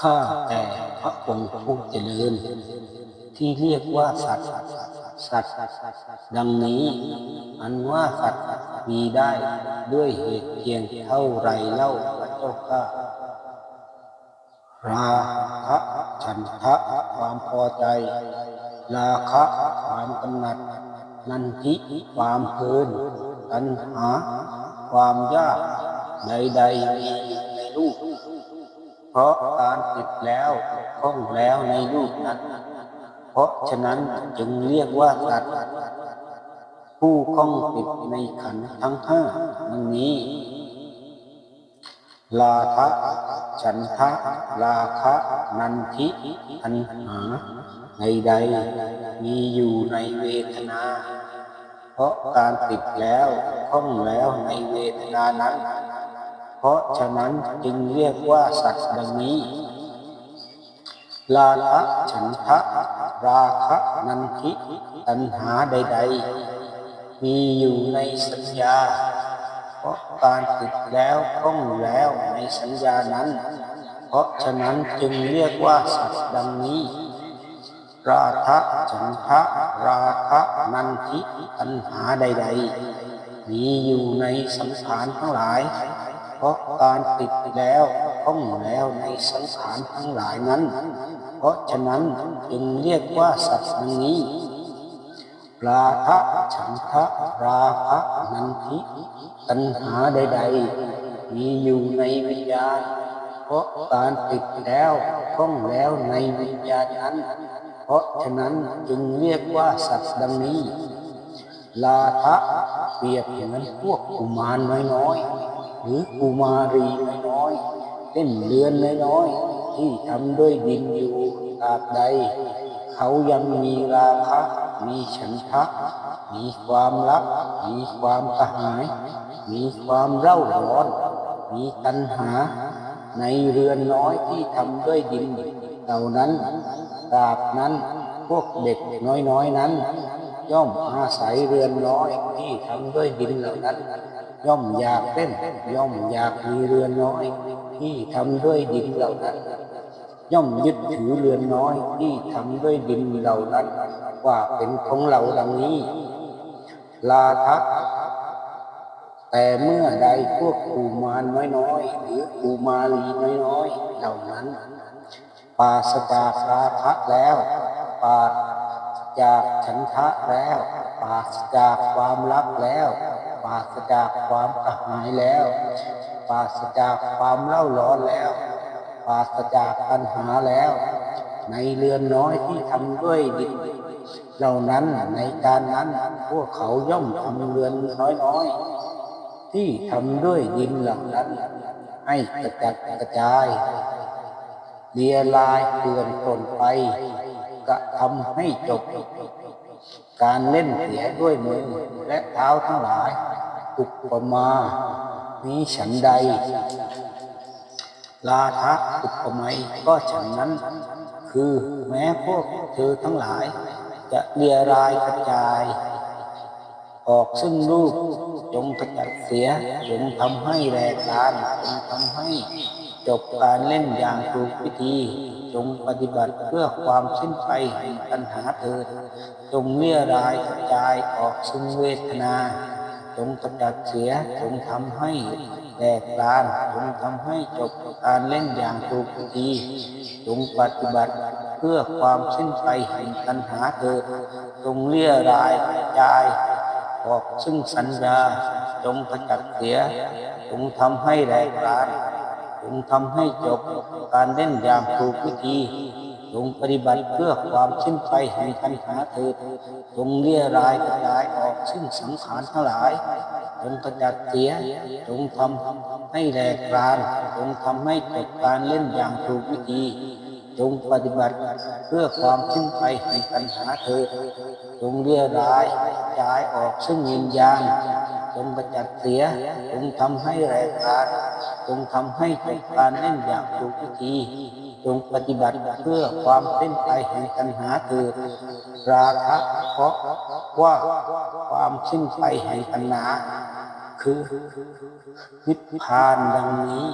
ข้าแต่พระองค์ผู้เจริญ ที่เรียกว่าสัตว์สัตว์ดังนี้ อันว่าสัตว์มีได้ด้วยเหตุเพียงเท่าไรเล่าพระเจ้าข้าราคะฉันทะความพอใจ ราคะความกำหนัด นันทิความเพลินตัณหา ความยากใดๆในรูป เพราะการติดแล้วคล้องแล้วในรูปนั้น เพราะฉะนั้นจึงเรียกว่าสัตว์ผู้คล้องติดในขันธ์ทั้งห้าดังนี้ ลาทะฉันทะราคะนันทิอันหาใดๆมีอยู่ในเวทนา เพราะการติดแล้วคล้องแล้วในเวทนานั้น เพราะฉะนั้นจึงเรียกว่าสัตว์ดังนี้ ลาคะฉันทะราคะนันทิตัณหาใด ๆ มีอยู่ในสัญญา เพราะการติดแล้วคล้องแล้วในสัญญานั้น เพราะฉะนั้นจึงเรียกว่าสัตว์ดังนี้ราคะฉันทะราคะนันทิตัณหาใด ๆ มีอยู่ในสังขารทั้งหลาย เพราะการติดแล้วคล้องแล้วในสังขารทั้งหลายนั้น เพราะฉะนั้นจึงเรียกว่าสัตว์ดังนี้ราคะฉันทะราคะนันทิตัณหาใด ๆ มีอยู่ในวิญญาณ เพราะการติดแล้วคล้องแล้วในวิญญาณนั้น เพราะฉะนั้นจึงเรียกว่าสัตว์ดังนี้ ลาทะเปรียบเหมือนพวกกุมารน้อยๆ หรือกุมารีน้อยเล่นเรือนน้อยที่ทำด้วยดินอยู่ตราบใด เขายังมีราคะมีฉันทะมีความรัก มีความกระหาย มีความเร่าร้อน มีตัณหา ในเรือนน้อยที่ทำด้วยดินเหล่านั้นตราบนั้นพวกเด็กน้อยๆนั้น ย่อมอาศัยเรือนน้อยที่ทำด้วยดินเหล่านั้น ย่อมอยากเล่นย่อมอยากมีเรือนน้อย ที่ทำด้วยดินเหล่านั้น ย่อมยึดถือเรือนน้อย ที่ทำด้วยดินเหล่านั้น ว่าเป็นของเราดังนี้ ลาทะแต่เมื่อใดพวกกูมารน้อยๆหรือกูมาลีน้อยๆเหล่านั้นปราศจากราคะแล้วปราศจากฉันทะแล้วปราศจากความรักแล้ว ราศจากความกระหายแล้ว ปราศจากความเล่าร้อนแล้ว ปราศจากปัญหาแล้ว ในเรือนน้อยที่ทำด้วยดินเหล่านั้นในการนั้นพวกเขาย่อมทำเรือนน้อยๆที่ทำด้วยดินเหล่านั้น ให้กระจัดกระจายเลียลายเกลื่อนตนไปกระทำให้จบ การเล่นเสียด้วยมือและเท้าทั้งหลายอุปมานี้ฉันใด ลาทะอุปไมยก็ฉันนั้น คือแม้พวกเธอทั้งหลาย จะเลียรายกระจาย ออกซึ่งรูปจงกระจัดเสียจงทำให้แรกานจงทำให้ จบการเล่นอย่างถูกวิธี จงปฏิบัติเพื่อความสิ้นไปแห่งปัญหาเถิด จงเลี่ยรายกระจายออกซึ่งเวทนา จงกระจัดเสีย จงทำให้แตกลานจงทำให้จบการเล่นอย่างถูกวิธี จงปฏิบัติเพื่อความสิ้นไปแห่งปัญหาเถิด จงเลี่ยรายกระจายออกซึ่งสัญญา จงขจัดเสีย จงทำให้แรงกาน จงทำให้จบการเล่นอย่างถูกวิธีจงปฏิบัติเพื่อความสิ้นไปแห่งปัญหาเถิดจงเลี่ยรายกระจายออกซึ่งสังขารทั้งหลายจงกระจัดเสียจงทำให้แรงกานจงทำให้จบการเล่นอย่างถูกวิธีจงปฏิบัติเพื่อความสิ้นไปแห่งปัญหาเถิดจงเรียรายย้ายออกซึ่งวิญญาณจงกระจัดเสียจงทำให้แรงกาน งทำให้จบการเล่นอย่างถูกวิธีจงปฏิบัติเพื่อความสิ้นไปแห่งตัณหาเถิดราคะเพราะว่าความสิ้นไปแห่งตัณหาคือนิพพานดังนี้